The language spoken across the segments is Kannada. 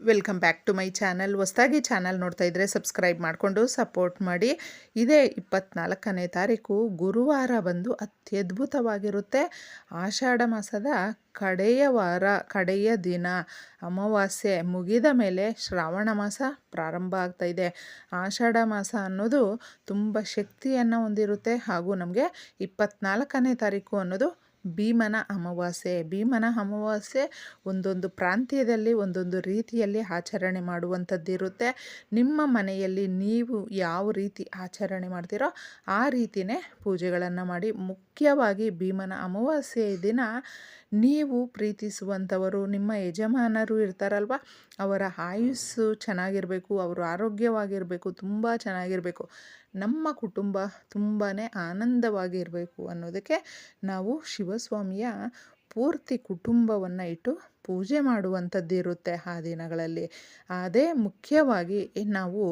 Welcome back to my channel. ಹೊಸ್ದಾಗಿ ಚಾನಲ್ ನೋಡ್ತಾ ಇದ್ದರೆ ಸಬ್ಸ್ಕ್ರೈಬ್ ಮಾಡಿಕೊಂಡು ಸಪೋರ್ಟ್ ಮಾಡಿ. ಇದೇ ಇಪ್ಪತ್ನಾಲ್ಕನೇ ತಾರೀಕು ಗುರುವಾರ ಬಂದು ಅತ್ಯದ್ಭುತವಾಗಿರುತ್ತೆ. ಆಷಾಢ ಮಾಸದ ಕಡೆಯ ವಾರ, ಕಡೆಯ ದಿನ, ಅಮಾವಾಸ್ಯೆ ಮುಗಿದ ಮೇಲೆ ಶ್ರಾವಣ ಮಾಸ ಪ್ರಾರಂಭ ಆಗ್ತಾ ಇದೆ. ಆಷಾಢ ಮಾಸ ಅನ್ನೋದು ತುಂಬ ಶಕ್ತಿಯನ್ನು ಹೊಂದಿರುತ್ತೆ ಹಾಗೂ ನಮಗೆ ಇಪ್ಪತ್ನಾಲ್ಕನೇ ತಾರೀಕು ಅನ್ನೋದು ಭೀಮನ ಅಮಾವಾಸ್ಯೆ. ಭೀಮನ ಅಮಾವಾಸ್ಯೆ ಒಂದೊಂದು ಪ್ರಾಂತ್ಯದಲ್ಲಿ, ಒಂದೊಂದು ರೀತಿಯಲ್ಲಿ ಆಚರಣೆ ಮಾಡುವಂಥದ್ದಿರುತ್ತೆ. ನಿಮ್ಮ ಮನೆಯಲ್ಲಿ ನೀವು ಯಾವ ರೀತಿ ಆಚರಣೆ ಮಾಡ್ತೀರೋ ಆ ರೀತಿಯೇ ಪೂಜೆಗಳನ್ನು ಮಾಡಿ ಮುಖ್ಯವಾಗಿ ಭೀಮನ ಅಮಾವಾಸ್ಯೆ ದಿನ ನೀವು ಪ್ರೀತಿಸುವಂಥವರು, ನಿಮ್ಮ ಯಜಮಾನರು ಇರ್ತಾರಲ್ವ? ಅವರ ಆಯುಸ್ಸು ಚೆನ್ನಾಗಿರಬೇಕು, ಅವರು ಆರೋಗ್ಯವಾಗಿರಬೇಕು, ತುಂಬ ಚೆನ್ನಾಗಿರಬೇಕು. ನಮ್ಮ ಕುಟುಂಬ ತುಂಬಾ ಆನಂದವಾಗಿರಬೇಕು ಅನ್ನೋದಕ್ಕೆ ನಾವು ಶಿವಸ್ವಾಮಿಯ ಪೂರ್ತಿ ಕುಟುಂಬವನ್ನು ಇಟ್ಟು ಪೂಜೆ ಮಾಡುವಂಥದ್ದಿರುತ್ತೆ ಆ ದಿನಗಳಲ್ಲಿ. ಅದೇ ಮುಖ್ಯವಾಗಿ ನಾವು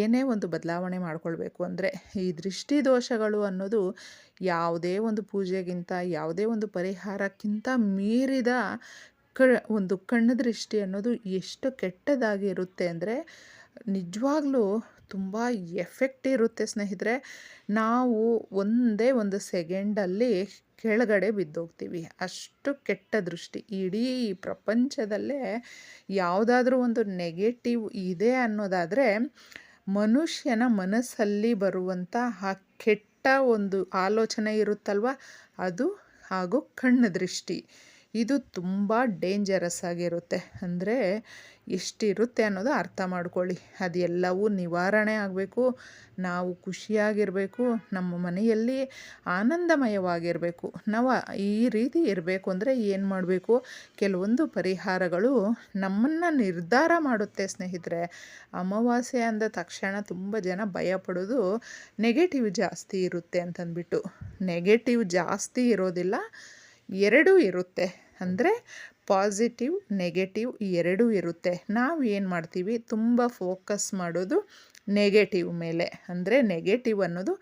ಏನೇ ಒಂದು ಬದಲಾವಣೆ ಮಾಡಿಕೊಳ್ಬೇಕು ಅಂದರೆ ಈ ದೃಷ್ಟಿ ದೋಷಗಳು ಅನ್ನೋದು ಯಾವುದೇ ಒಂದು ಪೂಜೆಗಿಂತ, ಯಾವುದೇ ಒಂದು ಪರಿಹಾರಕ್ಕಿಂತ ಮೀರಿದ ಕ, ಒಂದು ಕಣ್ಣು ದೃಷ್ಟಿ ಅನ್ನೋದು ಎಷ್ಟು ಕೆಟ್ಟದಾಗಿರುತ್ತೆ ಅಂದರೆ ನಿಜವಾಗ್ಲೂ ತುಂಬ ಎಫೆಕ್ಟ್ ಇರುತ್ತೆ ಸ್ನೇಹಿತರೆ. ನಾವು ಒಂದೇ ಒಂದು ಸೆಕೆಂಡಲ್ಲಿ ಕೆಳಗಡೆ ಬಿದ್ದೋಗ್ತೀವಿ. ಅಷ್ಟು ಕೆಟ್ಟ ದೃಷ್ಟಿ. ಇಡೀ ಪ್ರಪಂಚದಲ್ಲೇ ಯಾವುದಾದ್ರೂ ಒಂದು ನೆಗೆಟಿವ್ ಇದೆ ಅನ್ನೋದಾದರೆ ಮನುಷ್ಯನ ಮನಸ್ಸಲ್ಲಿ ಬರುವಂಥ ಆ ಕೆಟ್ಟ ಒಂದು ಆಲೋಚನೆ ಇರುತ್ತಲ್ವ? ಅದು ಹಾಗೂ ಕಣ್ಣು ದೃಷ್ಟಿ. ಇದು ತುಂಬ ಡೇಂಜರಸ್ ಆಗಿರುತ್ತೆ. ಅಂದರೆ ಎಷ್ಟಿರುತ್ತೆ ಅನ್ನೋದು ಅರ್ಥ ಮಾಡ್ಕೊಳ್ಳಿ. ಅದೆಲ್ಲವೂ ನಿವಾರಣೆ ಆಗಬೇಕು. ನಾವು ಖುಷಿಯಾಗಿರಬೇಕು. ನಮ್ಮ ಮನೆಯಲ್ಲಿ ಆನಂದಮಯವಾಗಿರಬೇಕು. ನಾವು ಈ ರೀತಿ ಇರಬೇಕು ಅಂದರೆ ಏನು ಮಾಡಬೇಕು? ಕೆಲವೊಂದು ಪರಿಹಾರಗಳು ನಮ್ಮನ್ನು ನಿರ್ಧಾರ ಮಾಡುತ್ತೆ ಸ್ನೇಹಿತರೆ. ಅಮಾವಾಸ್ಯೆ ಅಂದ ತಕ್ಷಣ ತುಂಬ ಜನ ಭಯಪಡೋದು ನೆಗೆಟಿವ್ ಜಾಸ್ತಿ ಇರುತ್ತೆ ಅಂತಂದ್ಬಿಟ್ಟು. ನೆಗೆಟಿವ್ ಜಾಸ್ತಿ ಇರೋದಿಲ್ಲ. ಎರಡೂ ಇರುತ್ತೆ. ಅಂದರೆ ಪಾಸಿಟಿವ್ ನೆಗೆಟಿವ್ ಎರಡೂ ಇರುತ್ತೆ. ನಾವು ಏನು ಮಾಡ್ತೀವಿ? ತುಂಬ ಫೋಕಸ್ ಮಾಡೋದು ನೆಗೆಟಿವ್ ಮೇಲೆ. ಅಂದರೆ ನೆಗೆಟಿವ್ ಅನ್ನೋದು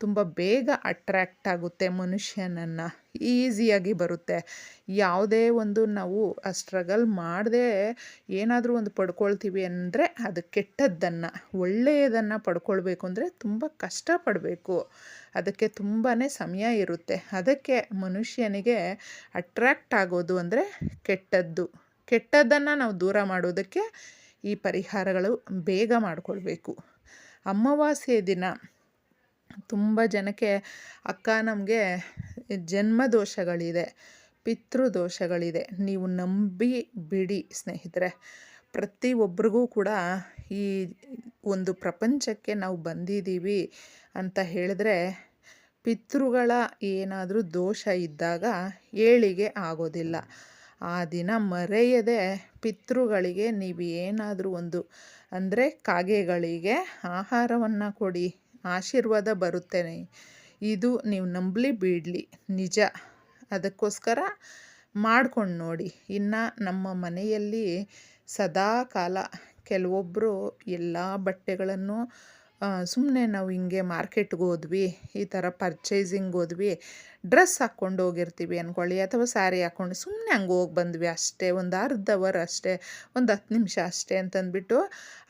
ತುಂಬ ಬೇಗ ಅಟ್ರ್ಯಾಕ್ಟ್ ಆಗುತ್ತೆ ಮನುಷ್ಯನನ್ನು, ಈಸಿಯಾಗಿ ಬರುತ್ತೆ. ಯಾವುದೇ ಒಂದು ನಾವು ಸ್ಟ್ರಗಲ್ ಮಾಡದೆ ಏನಾದರೂ ಒಂದು ಪಡ್ಕೊಳ್ತೀವಿ ಅಂದರೆ ಅದು ಕೆಟ್ಟದ್ದನ್ನು, ಒಳ್ಳೆಯದನ್ನು ಪಡ್ಕೊಳ್ಬೇಕು ಅಂದರೆ ತುಂಬ ಕಷ್ಟಪಡಬೇಕು. ಅದಕ್ಕೆ ತುಂಬಾ ಸಮಯ ಇರುತ್ತೆ. ಅದಕ್ಕೆ ಮನುಷ್ಯನಿಗೆ ಅಟ್ರ್ಯಾಕ್ಟ್ ಆಗೋದು ಅಂದರೆ ಕೆಟ್ಟದ್ದು. ಕೆಟ್ಟದ್ದನ್ನು ನಾವು ದೂರ ಮಾಡೋದಕ್ಕೆ ಈ ಪರಿಹಾರಗಳು ಬೇಗ ಮಾಡಿಕೊಳ್ಬೇಕು. ಅಮಾವಾಸ್ಯೆ ದಿನ ತುಂಬ ಜನಕ್ಕೆ ಅಕ್ಕ ನಮಗೆ ಜನ್ಮ ದೋಷಗಳಿದೆ ಪಿತೃದೋಷಗಳಿದೆ ನೀವು ನಂಬಿ ಬಿಡಿ ಸ್ನೇಹಿತರೆ. ಪ್ರತಿಯೊಬ್ಬರಿಗೂ ಕೂಡ ಈ ಒಂದು ಪ್ರಪಂಚಕ್ಕೆ ನಾವು ಬಂದಿದ್ದೀವಿ ಅಂತ ಹೇಳಿದ್ರೆ ಪಿತೃಗಳ ಏನಾದರೂ ದೋಷ ಇದ್ದಾಗ ಏಳಿಗೆ ಆಗೋದಿಲ್ಲ. ಆ ದಿನ ಮರೆಯದೆ ಪಿತೃಗಳಿಗೆ ನೀವು ಏನಾದರೂ ಒಂದು ಅಂದರೆ ಕಾಗೆಗಳಿಗೆ ಆಹಾರವನ್ನು ಕೊಡಿ ಆಶೀರ್ವಾದ ಬರುತ್ತೆ ಇದು ನೀವು ನಂಬಲಿ ಬಿಡಲಿ. ನಿಜ. ಅದಕ್ಕೋಸ್ಕರ ಮಾಡ್ಕೊಂಡು ನೋಡಿ. ಇನ್ನು ನಮ್ಮ ಮನೆಯಲ್ಲಿ ಸದಾ ಕಾಲ ಕೆಲವೊಬ್ಬರು ಎಲ್ಲ ಬಟ್ಟೆಗಳನ್ನು ಸುಮ್ಮನೆ ನಾವು ಹಿಂಗೆ ಮಾರ್ಕೆಟ್ಗೆ ಹೋದ್ವಿ, ಈ ಥರ ಪರ್ಚೇಸಿಂಗ್ ಹೋದ್ವಿ ಡ್ರೆಸ್ ಹಾಕ್ಕೊಂಡು ಹೋಗಿರ್ತೀವಿ ಅಂದ್ಕೊಳ್ಳಿ ಅಥವಾ ಸ್ಯಾರಿ ಹಾಕ್ಕೊಂಡು ಸುಮ್ಮನೆ ಹಂಗೆ ಹೋಗಿ ಬಂದ್ವಿ ಅಷ್ಟೇ, ಒಂದು ಅರ್ಧ ಅವರ್ ಅಷ್ಟೇ, ಒಂದು ಹತ್ತು ನಿಮಿಷ ಅಷ್ಟೇ ಅಂತಂದ್ಬಿಟ್ಟು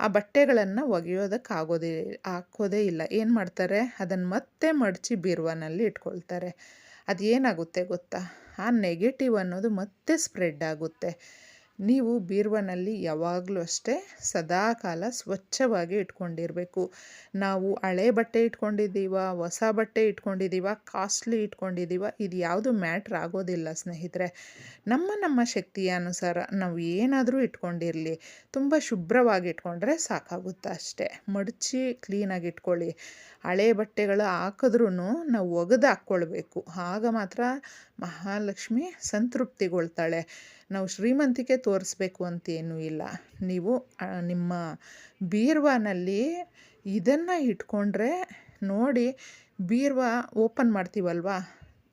ಆ ಬಟ್ಟೆಗಳನ್ನು ಒಗೆಯೋದಕ್ಕೆ ಆಗೋದೇ, ಹಾಕೋದೇ ಇಲ್ಲ. ಏನು ಮಾಡ್ತಾರೆ? ಅದನ್ನು ಮತ್ತೆ ಮಡಚಿ ಬೀರುವನಲ್ಲಿ ಇಟ್ಕೊಳ್ತಾರೆ. ಅದು ಏನಾಗುತ್ತೆ ಗೊತ್ತಾ? ಆ ನೆಗೆಟಿವ್ ಅನ್ನೋದು ಮತ್ತೆ ಸ್ಪ್ರೆಡ್ ಆಗುತ್ತೆ. ನೀವು ಬೀರುವನಲ್ಲಿ ಯಾವಾಗಲೂ ಅಷ್ಟೇ ಸದಾ ಕಾಲ ಸ್ವಚ್ಛವಾಗಿ ಇಟ್ಕೊಂಡಿರಬೇಕು. ನಾವು ಹಳೆ ಬಟ್ಟೆ ಇಟ್ಕೊಂಡಿದ್ದೀವ, ಹೊಸ ಬಟ್ಟೆ ಇಟ್ಕೊಂಡಿದ್ದೀವ, ಕಾಸ್ಟ್ಲಿ ಇಟ್ಕೊಂಡಿದ್ದೀವ, ಇದು ಯಾವುದು ಮ್ಯಾಟ್ರ್ ಆಗೋದಿಲ್ಲ ಸ್ನೇಹಿತರೆ. ನಮ್ಮ ನಮ್ಮ ಶಕ್ತಿಯ ಅನುಸಾರ ನಾವು ಏನಾದರೂ ಇಟ್ಕೊಂಡಿರಲಿ. ತುಂಬ ಶುಭ್ರವಾಗಿ ಇಟ್ಕೊಂಡ್ರೆ ಸಾಕಾಗುತ್ತೆ ಅಷ್ಟೇ. ಮಡಚಿ ಕ್ಲೀನಾಗಿ ಇಟ್ಕೊಳ್ಳಿ. ಹಳೆ ಬಟ್ಟೆಗಳು ಹಾಕಿದ್ರೂ ನಾವು ಒಗೆದು ಹಾಕ್ಕೊಳ್ಬೇಕು. ಆಗ ಮಾತ್ರ ಮಹಾಲಕ್ಷ್ಮಿ ಸಂತೃಪ್ತಿಗೊಳ್ತಾಳೆ. ನಾವು ಶ್ರೀಮಂತಿಕೆ ತೋರಿಸ್ಬೇಕು ಅಂತೇನೂ ಇಲ್ಲ. ನೀವು ನಿಮ್ಮ ಬೀರ್ವಾನಲ್ಲಿ ಇದನ್ನು ಇಟ್ಕೊಂಡ್ರೆ ನೋಡಿ ಬೀರ್ವಾ ಓಪನ್ ಮಾಡ್ತೀವಲ್ವ?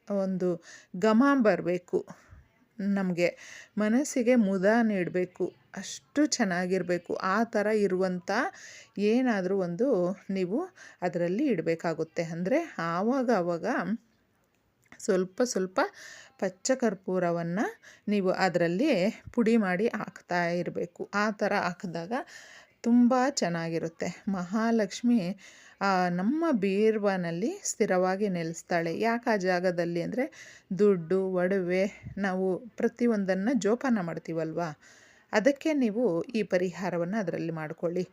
ಒಂದು ಘಮ ಬರಬೇಕು ನಮಗೆ. ಮನಸ್ಸಿಗೆ ಮುದ ನೀಡಬೇಕು. ಅಷ್ಟು ಚೆನ್ನಾಗಿರಬೇಕು. ಆ ಥರ ಇರುವಂಥ ಏನಾದರೂ ಒಂದು ನೀವು ಅದರಲ್ಲಿ ಇಡಬೇಕಾಗುತ್ತೆ. ಅಂದರೆ ಆವಾಗ ಆವಾಗ ಸ್ವಲ್ಪ ಸ್ವಲ್ಪ ಪಚ್ಚ ಕರ್ಪೂರವನ್ನು ನೀವು ಅದರಲ್ಲಿ ಪುಡಿ ಮಾಡಿ ಹಾಕ್ತಾ ಇರಬೇಕು. ಆ ಥರ ಹಾಕಿದಾಗ ತುಂಬ ಚೆನ್ನಾಗಿರುತ್ತೆ. ಮಹಾಲಕ್ಷ್ಮಿ ನಮ್ಮ ಬೀರ್ವನಲ್ಲಿ ಸ್ಥಿರವಾಗಿ ನೆಲೆಸ್ತಾಳೆ. ಯಾಕೆ ಆ ಜಾಗದಲ್ಲಿ ಅಂದರೆ ದುಡ್ಡು, ಒಡವೆ, ನಾವು ಪ್ರತಿಯೊಂದನ್ನು ಜೋಪಾನ ಮಾಡ್ತೀವಲ್ವಾ? ಅದಕ್ಕೆ ನೀವು ಈ ಪರಿಹಾರವನ್ನು ಅದರಲ್ಲಿ ಮಾಡ್ಕೊಳ್ಳಿ.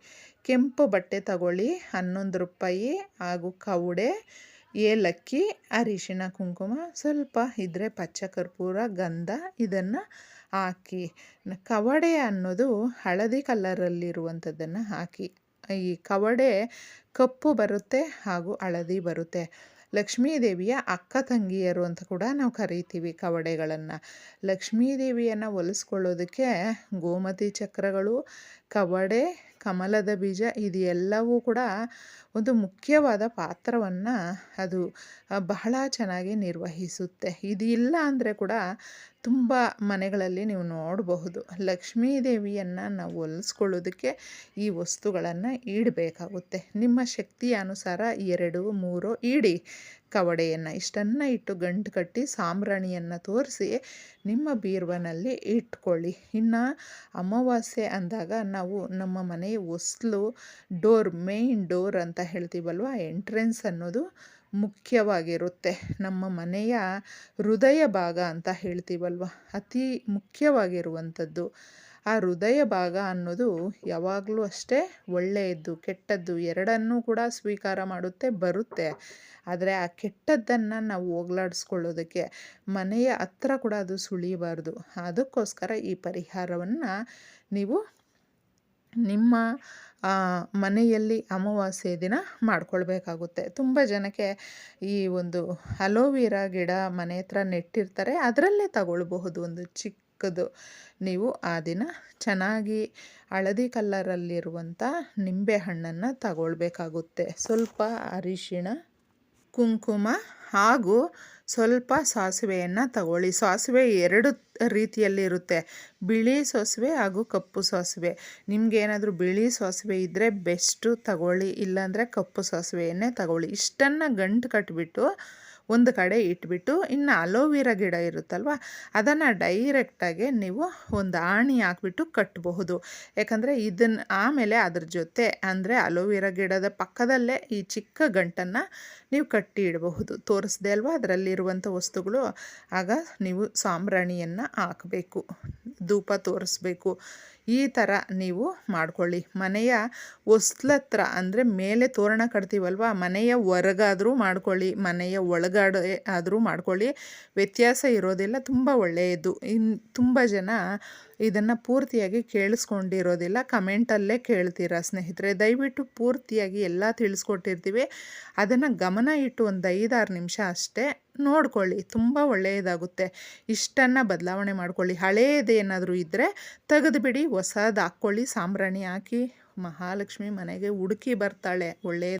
ಕೆಂಪು ಬಟ್ಟೆ ತಗೊಳ್ಳಿ, ಹನ್ನೊಂದು ರೂಪಾಯಿ ಹಾಗೂ ಕವಡೆ ಏಲಕ್ಕಿ ಅರಿಶಿಣ ಕುಂಕುಮ, ಸ್ವಲ್ಪ ಇದ್ದರೆ ಪಚ್ಚ ಕರ್ಪೂರ, ಗಂಧ ಇದನ್ನು ಹಾಕಿ. ಕವಡೆ ಅನ್ನೋದು ಹಳದಿ ಕಲರಲ್ಲಿರುವಂಥದ್ದನ್ನು ಹಾಕಿ. ಈ ಕವಡೆ ಕಪ್ಪು ಬರುತ್ತೆ ಹಾಗೂ ಹಳದಿ ಬರುತ್ತೆ. ಲಕ್ಷ್ಮೀ ದೇವಿಯ ಅಕ್ಕ ತಂಗಿಯರು ಅಂತ ಕೂಡ ನಾವು ಕರಿತೀವಿ ಕವಡೆಗಳನ್ನು. ಲಕ್ಷ್ಮೀ ದೇವಿಯನ್ನು ಒಲಿಸ್ಕೊಳ್ಳೋದಕ್ಕೆ ಗೋಮತಿ ಚಕ್ರಗಳು, ಕವಡೆ ಕಮಲದ ಬೀಜ ಇದೆಲ್ಲವೂ ಕೂಡ ಒಂದು ಮುಖ್ಯವಾದ ಪಾತ್ರವನ್ನು ಅದು ಬಹಳ ಚೆನ್ನಾಗಿ ನಿರ್ವಹಿಸುತ್ತೆ. ಇದು ಇಲ್ಲ ಅಂದರೆ ಕೂಡ ತುಂಬ ಮನೆಗಳಲ್ಲಿ ನೀವು ನೋಡಬಹುದು. ಲಕ್ಷ್ಮೀ ದೇವಿಯನ್ನು ನಾವು ಒಲಿಸ್ಕೊಳ್ಳೋದಕ್ಕೆ ಈ ವಸ್ತುಗಳನ್ನು ಇಡಬೇಕಾಗುತ್ತೆ ನಿಮ್ಮ ಶಕ್ತಿಯ ಅನುಸಾರ ಎರಡು, ಮೂರು ಇಡಿ ಕವಡೆಯನ್ನು ಇಷ್ಟನ್ನು ಇಟ್ಟು ಗಂಟು ಕಟ್ಟಿ ಸಾಂಬ್ರಾಣಿಯನ್ನು ತೋರಿಸಿ ನಿಮ್ಮ ಬೀರುವನಲ್ಲಿ ಇಟ್ಕೊಳ್ಳಿ. ಇನ್ನು ಅಮಾವಾಸ್ಯೆ ಅಂದಾಗ ನಾವು ನಮ್ಮ ಮನೆಯ ಹೊಸ್ಲು ಡೋರ್, ಮೇಯ್ನ್ ಡೋರ್ ಅಂತ ಹೇಳ್ತೀವಲ್ವ, ಎಂಟ್ರೆನ್ಸ್ ಅನ್ನೋದು ಮುಖ್ಯವಾಗಿರುತ್ತೆ. ನಮ್ಮ ಮನೆಯ ಹೃದಯ ಭಾಗ ಅಂತ ಹೇಳ್ತೀವಲ್ವ, ಅತಿ ಮುಖ್ಯವಾಗಿರುವಂಥದ್ದು. ಆ ಹೃದಯ ಭಾಗ ಅನ್ನೋದು ಯಾವಾಗಲೂ ಅಷ್ಟೇ ಒಳ್ಳೆಯದ್ದು, ಕೆಟ್ಟದ್ದು, ಎರಡನ್ನೂ ಕೂಡ ಸ್ವೀಕಾರ ಮಾಡುತ್ತೆ, ಬರುತ್ತೆ. ಆದರೆ ಆ ಕೆಟ್ಟದ್ದನ್ನು ನಾವು ಹೋಗ್ಲಾಡಿಸ್ಕೊಳ್ಳೋದಕ್ಕೆ ಮನೆಯ ಹತ್ರ ಕೂಡ ಅದು ಸುಳಿಬಾರ್ದು. ಅದಕ್ಕೋಸ್ಕರ ಈ ಪರಿಹಾರವನ್ನು ನೀವು ನಿಮ್ಮ ಮನೆಯಲ್ಲಿ ಅಮಾವಾಸ್ಯೆ ದಿನ ಮಾಡ್ಕೊಳ್ಬೇಕಾಗುತ್ತೆ. ತುಂಬ ಜನಕ್ಕೆ ಈ ಒಂದು ಅಲೋವಿರಾ ಗಿಡ ಮನೆ ಹತ್ರ ನೆಟ್ಟಿರ್ತಾರೆ, ಅದರಲ್ಲೇ ತಗೊಳ್ಬಹುದು ಒಂದು ಚಿಕ್ಕದು ನೀವು ಆ ದಿನ ಚೆನ್ನಾಗಿ ಹಳದಿ ಕಲ್ಲರಲ್ಲಿರುವಂಥ ನಿಂಬೆ ಹಣ್ಣನ್ನು ತಗೊಳ್ಬೇಕಾಗುತ್ತೆ. ಸ್ವಲ್ಪ ಅರಿಶಿಣ, ಕುಂಕುಮ ಹಾಗೂ ಸ್ವಲ್ಪ ಸಾಸಿವೆಯನ್ನು ತಗೊಳ್ಳಿ. ಸಾಸಿವೆ ಎರಡು ರೀತಿಯಲ್ಲಿ ಇರುತ್ತೆ ಬಿಳಿ ಸಾಸಿವೆ ಹಾಗೂ ಕಪ್ಪು ಸಾಸಿವೆ. ನಿಮಗೇನಾದರೂ ಬಿಳಿ ಸಾಸಿವೆ ಇದ್ದರೆ ಬೆಸ್ಟು ತಗೊಳ್ಳಿ. ಇಲ್ಲಾಂದರೆ ಕಪ್ಪು ಸಾಸಿವೆಯನ್ನೇ ತಗೊಳ್ಳಿ. ಇಷ್ಟನ್ನು ಗಂಟು ಕಟ್ಟಿಬಿಟ್ಟು ಒಂದು ಕಡೆ ಇಟ್ಬಿಟ್ಟು ಇನ್ನು ಅಲೋವೆರಾ ಗಿಡ ಇರುತ್ತಲ್ವ, ಅದನ್ನು ಡೈರೆಕ್ಟಾಗಿ ನೀವು ಒಂದು ಆಣಿ ಹಾಕ್ಬಿಟ್ಟು ಕಟ್ಟಬಹುದು ಯಾಕಂದರೆ ಇದನ್ನು ಆಮೇಲೆ ಅದ್ರ ಜೊತೆ ಅಂದರೆ ಅಲೋವೆರಾ ಗಿಡದ ಪಕ್ಕದಲ್ಲೇ ಈ ಚಿಕ್ಕ ಗಂಟನ್ನು ನೀವು ಕಟ್ಟಿ ಇಡಬಹುದು. ತೋರಿಸ್ದೆ ಅಲ್ವಾ, ಅದರಲ್ಲಿರುವಂಥ ವಸ್ತುಗಳು. ಆಗ ನೀವು ಸಾಂಬ್ರಾಣಿಯನ್ನು ಹಾಕಬೇಕು. ಧೂಪ ತೋರಿಸ್ಬೇಕು. ಈ ಥರ ನೀವು ಮಾಡ್ಕೊಳ್ಳಿ. ಮನೆಯ ಹೊಸ್ಲತ್ರ ಅಂದರೆ ಮೇಲೆ ತೋರಣ ಕಟ್ತೀವಲ್ವ? ಮನೆಯ ಹೊರಗಾದರೂ ಮಾಡ್ಕೊಳ್ಳಿ. ಮನೆಯ ಒಳಗಡೆ ಆದರೂ ಮಾಡ್ಕೊಳ್ಳಿ. ವ್ಯತ್ಯಾಸ ಇರೋದಿಲ್ಲ. ತುಂಬ ಒಳ್ಳೆಯದು. ಇನ್ನು ತುಂಬ ಜನ ಇದನ್ನು ಪೂರ್ತಿಯಾಗಿ ಕೇಳಿಸ್ಕೊಂಡಿರೋದಿಲ್ಲ. ಕಮೆಂಟಲ್ಲೇ ಕೇಳ್ತೀರಾ ಸ್ನೇಹಿತರೆ? ದಯವಿಟ್ಟು ಪೂರ್ತಿಯಾಗಿ ಎಲ್ಲ ತಿಳಿಸ್ಕೊಟ್ಟಿರ್ತೀವಿ. ಅದನ್ನು ಗಮನ ಇಟ್ಟು ಒಂದು ಐದಾರು ನಿಮಿಷ ಅಷ್ಟೇ ನೋಡ್ಕೊಳ್ಳಿ, ತುಂಬ ಒಳ್ಳೆಯದಾಗುತ್ತೆ. ಇಷ್ಟನ್ನು ಬದಲಾವಣೆ ಮಾಡಿಕೊಳ್ಳಿ. ಹಳೇದೇನಾದರೂ ಇದ್ದರೆ ತೆಗೆದುಬಿಡಿ, ಹೊಸದು ಹಾಕ್ಕೊಳ್ಳಿ. ಸಾಂಬ್ರಾಣಿ ಹಾಕಿ ಮಹಾಲಕ್ಷ್ಮಿ ಮನೆಗೆ ಹುಡುಕಿ ಬರ್ತಾಳೆ ಒಳ್ಳೆಯ